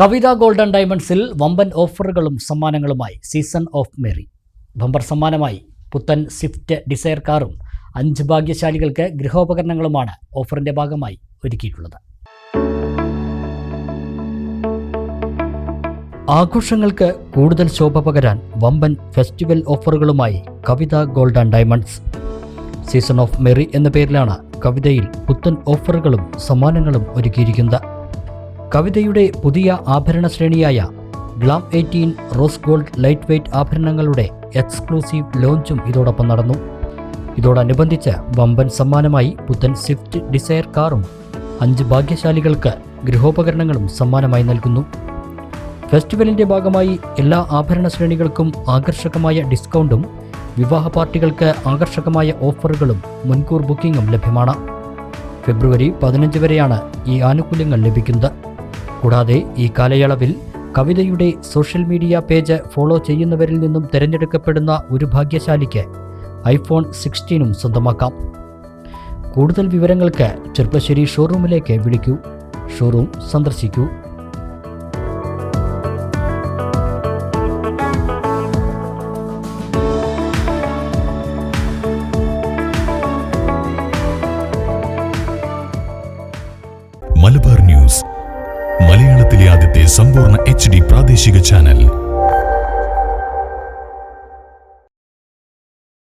കവിത golden ഡയമണ്ട്സിൽ വമ്പൻ ഓഫറുകളും സമ്മാനങ്ങളുമായി സീസൺ ഓഫ് മേറി ബമ്പർ സമ്മാനമായി പുത്തൻ സ്വിഫ്റ്റ് ഡിസയർ കാറും അഞ്ച് ഭാഗ്യശാലികൾക്ക് ഗൃഹോപകരണങ്ങളുമാണ് ഓഫറിന്റെ ഭാഗമായി ഒരുക്കിയിട്ടുള്ളത്. ആഘോഷങ്ങൾക്ക് കൂടുതൽ ശോഭ പകരാൻ വമ്പൻ festival ഓഫറുകളുമായി Kavitha golden diamonds. Season of merry എന്ന പേരിലാണ് കവിതയിൽ പുത്തൻ ഓഫറുകളും സമ്മാനങ്ങളും ഒരുക്കിയിരിക്കുന്നത്. കവിതയുടെ പുതിയ ആഭരണ ശ്രേണിയായ glam eighteen rose gold light weight ആഭരണങ്ങളുടെ exclusive ലോഞ്ചും ഇതോടൊപ്പം നടന്നു. ഇതോടനുബന്ധിച്ച് വമ്പൻ സമ്മാനമായി പുത്തൻ സ്വിഫ്റ്റ് ഡിസയർ കാറും അഞ്ച് ഭാഗ്യശാലികൾക്ക് ഗൃഹോപകരണങ്ങളും സമ്മാനമായി നൽകുന്നു. ഫെസ്റ്റിവലിന്റെ ഭാഗമായി എല്ലാ ആഭരണ ശ്രേണികൾക്കും ആകർഷകമായ ഡിസ്കൗണ്ടും വിവാഹ പാർട്ടികൾക്ക് ആകർഷകമായ ഓഫറുകളും മുൻകൂർ ബുക്കിംഗും ലഭ്യമാണ്. ഫെബ്രുവരി പതിനഞ്ച് വരെയാണ് ഈ ആനുകൂല്യങ്ങൾ ലഭിക്കുന്നത്. കൂടാതെ ഈ കാലയളവിൽ കവിതയുടെ സോഷ്യൽ മീഡിയ പേജ് ഫോളോ ചെയ്യുന്നവരിൽ നിന്നും തിരഞ്ഞെടുക്കപ്പെടുന്ന ഒരു ഭാഗ്യശാലിക്ക് ഐഫോൺ സിക്സ്റ്റീനും സ്വന്തമാക്കാം. കൂടുതൽ വിവരങ്ങൾക്ക് ചെർപ്പശ്ശേരി ഷോറൂമിലേക്ക് വിളിക്കൂ. ഷോറൂം സന്ദർശിക്കൂ. മലബാർ ന്യൂസ് മലയാളത്തിലെ ആദ്യത്തെ സമ്പൂർണ എച്ച് പ്രാദേശിക ചാനൽ.